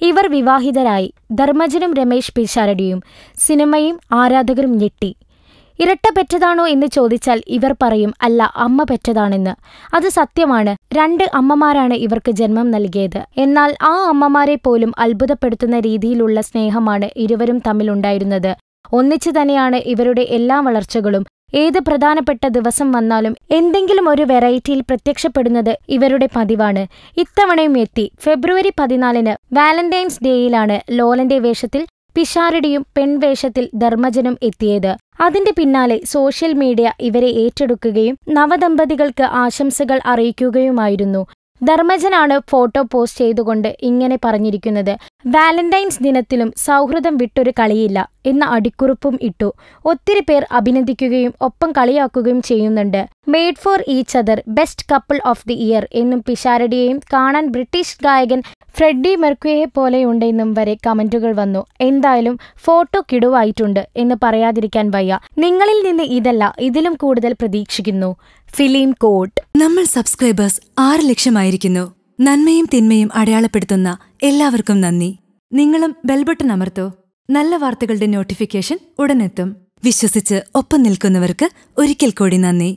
ഇവർ വിവാഹിതരായി. ധർമ്മജനും രമേശ് പിഷാരടിയും സിനിമയും ആരാധകരും ഞെട്ടി. ഇരട്ട പെറ്റതാണോ എന്ന് ചോദിച്ചാൽ ഇവർ പറയും അല്ല അമ്മ പെറ്റതാണെന്ന്. അത് സത്യമാണ്. രണ്ട് അമ്മമാരാണ് ഇവർക്ക് ജന്മം നൽകിയത്. എന്നാൽ ആ അമ്മമാരെ പോലും അത്ഭുതപ്പെടുത്തുന്ന രീതിയിലുള്ള സ്നേഹമാണ് ഇരുവരും തമ്മിലുണ്ടായിരുന്നത് ഒന്നിച്ചു തന്നെയാണ് ഇവരുടെ എല്ലാ വളർച്ചകളും. ഏത് പ്രധാനപ്പെട്ട ദിവസം വന്നാലും എന്തെങ്കിലും ഒരു വെറൈറ്റിയിൽ പ്രത്യക്ഷപ്പെടുന്നത് ഇവരുടെ പതിവാണ്. ഇത്തവണയും എത്തി. ഫെബ്രുവരി പതിനാലിന് വാലന്റൈൻസ് ഡേയിലാണ് ലോലന്റെ വേഷത്തിൽ പിഷാരടിയും പെൺവേഷത്തിൽ ധർമ്മജനും എത്തിയത്. അതിന്റെ പിന്നാലെ സോഷ്യൽ മീഡിയ ഇവരെ ഏറ്റെടുക്കുകയും നവദമ്പതികൾക്ക് ആശംസകൾ അറിയിക്കുകയുമായിരുന്നു. ധർമ്മജനാണ് ഫോട്ടോ പോസ്റ്റ് ചെയ്തുകൊണ്ട് ഇങ്ങനെ പറഞ്ഞിരിക്കുന്നത്. വാലന്റൈൻസ് ദിനത്തിലും സൗഹൃദം വിട്ടൊരു കളിയില്ല എന്ന അടിക്കുറിപ്പും ഇട്ടു. ഒത്തിരി പേർ അഭിനന്ദിക്കുകയും ഒപ്പം കളിയാക്കുകയും ചെയ്യുന്നുണ്ട്. Made for each other best couple of the year എന്നും പിഷാരടിയെയും കാണാൻ ബ്രിട്ടീഷ് ഗായകൻ ഫ്രെഡി മെർക്വയെ പോലെയുണ്ടെന്നും വരെ കമന്റുകൾ വന്നു. എന്തായാലും ഫോട്ടോ കിടുവായിട്ടുണ്ട് എന്ന് പറയാതിരിക്കാൻ വയ്യ. നിങ്ങളിൽ നിന്ന് ഇതല്ല ഇതിലും കൂടുതൽ പ്രതീക്ഷിക്കുന്നു. Film coat. നമ്മൾ സബ്സ്ക്രൈബേഴ്സ് ആറ് ലക്ഷമായിരിക്കുന്നു. നന്മയും തിന്മയും അടയാളപ്പെടുത്തുന്ന എല്ലാവർക്കും നന്ദി. നിങ്ങളും ബെൽബട്ടൺ അമർത്തോ. നല്ല വാർത്തകളുടെ നോട്ടിഫിക്കേഷൻ ഉടനെത്തും. വിശ്വസിച്ച് ഒപ്പം നിൽക്കുന്നവർക്ക് ഒരിക്കൽ കൂടി നന്ദി.